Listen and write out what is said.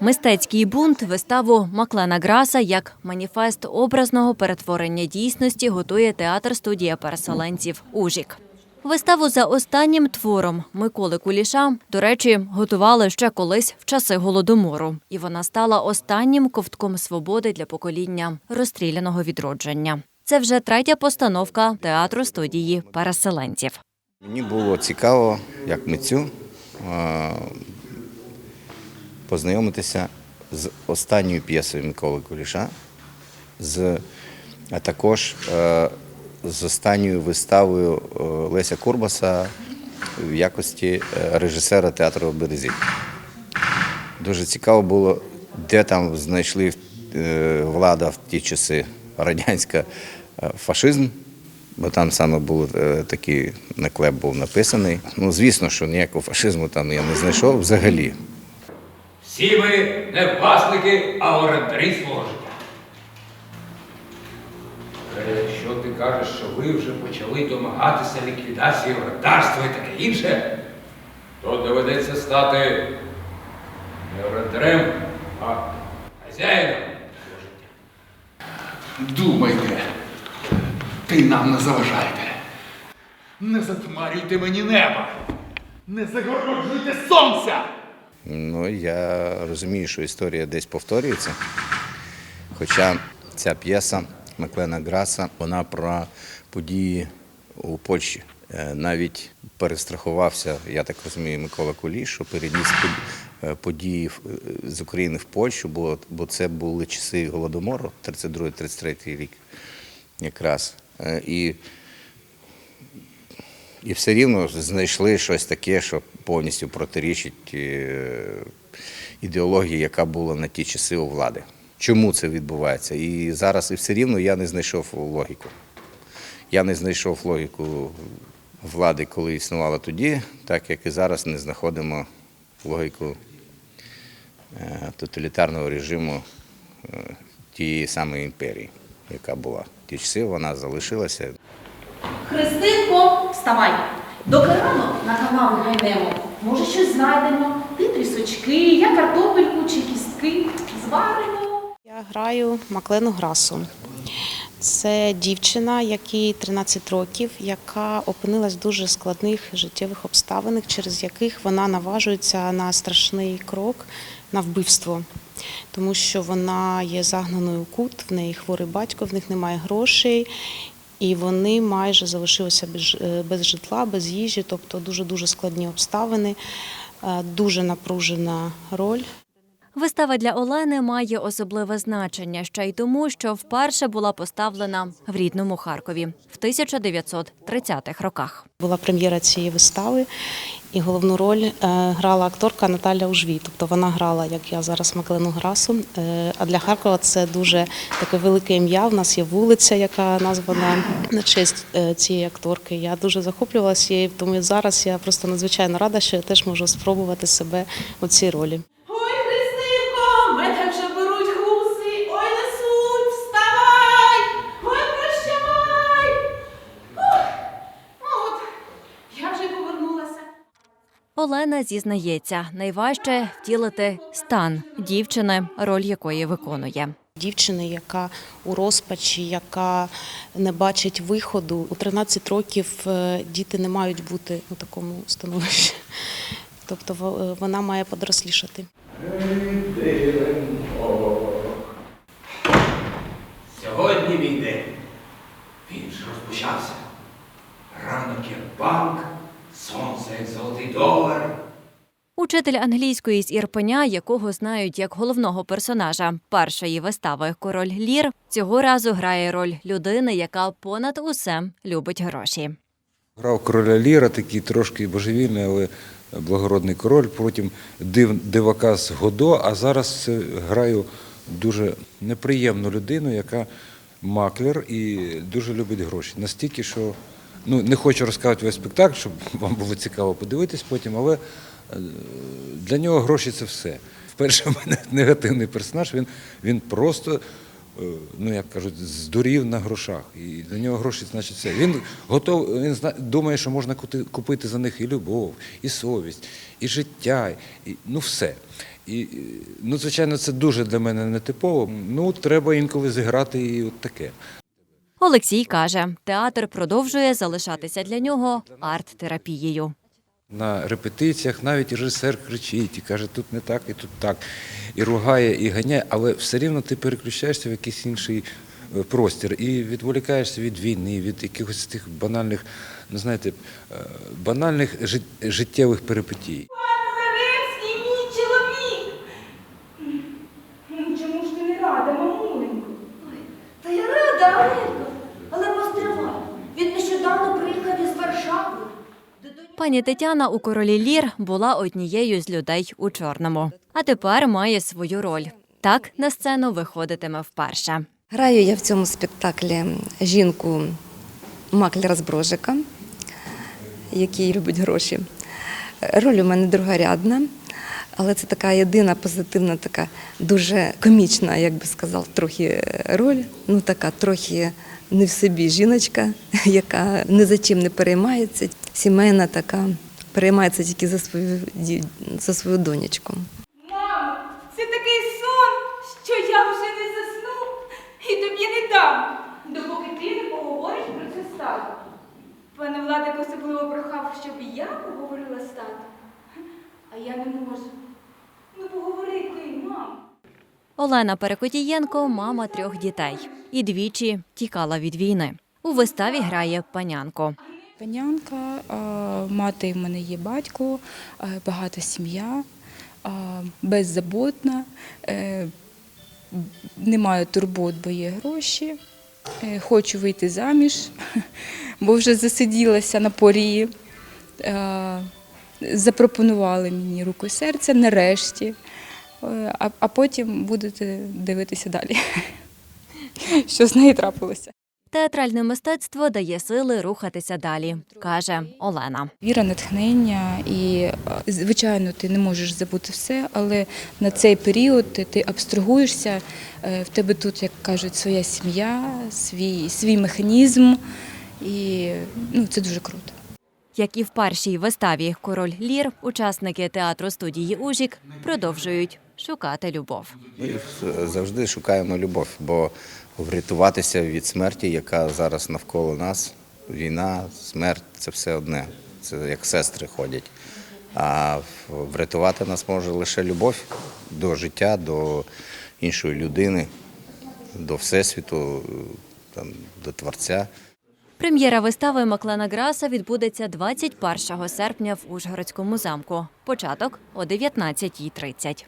Мистецький бунт виставу Маклена Граса як маніфест образного перетворення дійсності готує театр студія переселенців Ужік. Виставу за останнім твором Миколи Куліша, до речі, готували ще колись в часи голодомору, і вона стала останнім ковтком свободи для покоління розстріляного відродження. Це вже третя постановка театру студії переселенців. Мені було цікаво, як митцю, познайомитися з останньою п'єсою Миколи Куліша, з, а також е, з останньою виставою е, Леся Курбаса в якості е, режисера театру Березіль. Дуже цікаво було, де там знайшли е, влада в ті часи радянська фашизм, бо там саме був такий наклеп був написаний. Ну, звісно, що ніякого фашизму там я не знайшов взагалі. Всі ми не власники, а орендарі свого життя. Е, Що ти кажеш, що ви вже почали домагатися ліквідації орендарства і таке інше, то доведеться стати не орендарем, а хазяїном свого життя. Думайте, ти нам не заважайте. Не затьмарюйте мені неба. Не загороджуйте сонця. Ну, я розумію, що історія десь повторюється. Хоча ця п'єса Маклена Граса, вона про події у Польщі. Е, Навіть перестрахувався, я так розумію, Микола Куліш, що переніс е, події е, з України в Польщу, бо, бо це були часи голодомору, 32-33 рік якраз. І і все рівно знайшли щось таке, що повністю протирічить е, ідеології, яка була на ті часи у влади. Чому це відбувається? І зараз і все рівно я не знайшов логіку. Я не знайшов логіку влади, коли існувала тоді, так як і зараз не знаходимо логіку е, тоталітарного режиму е, тієї самої імперії, яка була. Ті часи вона залишилася. Христинко, вставай. Доки рано на канаву гайнемо. Може, щось знайдемо. Ти трісочки, я картопельку чи кістки зваримо. Я граю Маклену Грасу. Це дівчина, якій 13 років, яка опинилась в дуже складних життєвих обставинах, через яких вона наважується на страшний крок на вбивство. Тому що вона є загнаною у кут, в неї хворий батько, в них немає грошей, і вони майже залишилися без, е, без житла, без їжі, тобто дуже дуже складні обставини, е, дуже напружена роль. Вистава для Олени має особливе значення ще й тому, що вперше була поставлена в рідному Харкові в 1930-х роках. Була прем'єра цієї вистави, і головну роль е, грала акторка Наталя Ужвій. Тобто вона грала, як я зараз, Маклену Грасу. Е, а для Харкова це дуже таке велике ім'я. У нас є вулиця, яка названа на честь е, цієї акторки. Я дуже захоплювалася тому зараз я просто надзвичайно рада, що я теж можу спробувати себе у цій ролі. Олена зізнається, найважче втілити стан дівчини, роль якої виконує. Дівчина, яка у розпачі, яка не бачить виходу. У 13 років е, діти не мають бути у такому становищі. Тобто е, вона має подрослішати. Учитель англійської з Ірпеня, якого знають як головного персонажа першої вистави Король Лір, цього разу грає роль людини, яка понад усе любить гроші. Грав короля Ліра, такий трошки божевільний, але благородний король. Потім див, дивака з Годо, а зараз граю дуже неприємну людину, яка маклер і дуже любить гроші. Настільки, що ну, не хочу розказувати весь спектакль, щоб вам було цікаво подивитись потім, але для нього гроші це все. Вперше в мене негативний персонаж, він, він просто е, ну як кажуть, здурів на грошах. І для нього гроші значить все. Він готов, він думає, що можна купити за них і любов, і совість, і життя, і ну все. І, і, ну, звичайно, це дуже для мене нетипово. Ну, треба інколи зіграти і от таке. Олексій каже, театр продовжує залишатися для нього арт-терапією. На репетиціях навіть режисер кричить і каже, тут не так, і тут так, і ругає, і ганяє, але все рівно ти переключаєшся в якийсь інший е, простір і відволікаєшся від війни, від якихось тих банальних, ну знаєте, е, банальних життєвих перипетій. Пан Левецький, мій чоловік. Ну, Чому ж ти не рада, мамуленько? Та я рада, Оленко, але постривай. Він нещодавно приїхав із Варшави. До доньки Пані Тетяна у королі Лір була однією з людей у чорному, а тепер має свою роль. Так на сцену виходитиме вперше. Граю я в цьому спектаклі жінку маклера з Брожика, який любить гроші. Роль у мене другорядна, але це така єдина позитивна, така дуже комічна, як би сказав, трохи роль. Ну така трохи не в собі жіночка, яка ні за чим не переймається. Сімейна така, переймається тільки за свою за свою донечку. Мамо, це такий сон, що я вже не засну і тобі не дам, допоки ти не поговориш про це з татом. Пане Владик особливо прохав, щоб я поговорила з татом. А я не можу. Ну поговори ти, мамо. Олена Перекотієнко мама трьох дітей і двічі тікала від війни. У виставі грає панянко. Панянка, мати в мене є батько, багата сім'я, беззаботна, е, не маю турбот, бо є гроші. Е, Хочу вийти заміж, бо вже засиділася на порії. Е, Запропонували мені руку і серце нарешті, а, а потім будете дивитися далі, що з нею трапилося. Театральне мистецтво дає сили рухатися далі, каже Олена. Віра, натхнення, і е, звичайно, ти не можеш забути все, але на цей період ти, ти абстрагуєшся. е, В тебе тут, як кажуть, своя сім'я, свій, свій механізм, і ну, це дуже круто. Як і в першій виставі Король Лір, учасники театру студії Ужік продовжують шукати любов. Ми завжди шукаємо любов, бо врятуватися від смерті, яка зараз навколо нас, війна, смерть це все одне. Це як сестри ходять. А врятувати нас може лише любов до життя, до іншої людини, до Всесвіту, там, до Творця. Прем'єра вистави Маклена Граса відбудеться 21 серпня в Ужгородському замку. Початок о 19.30.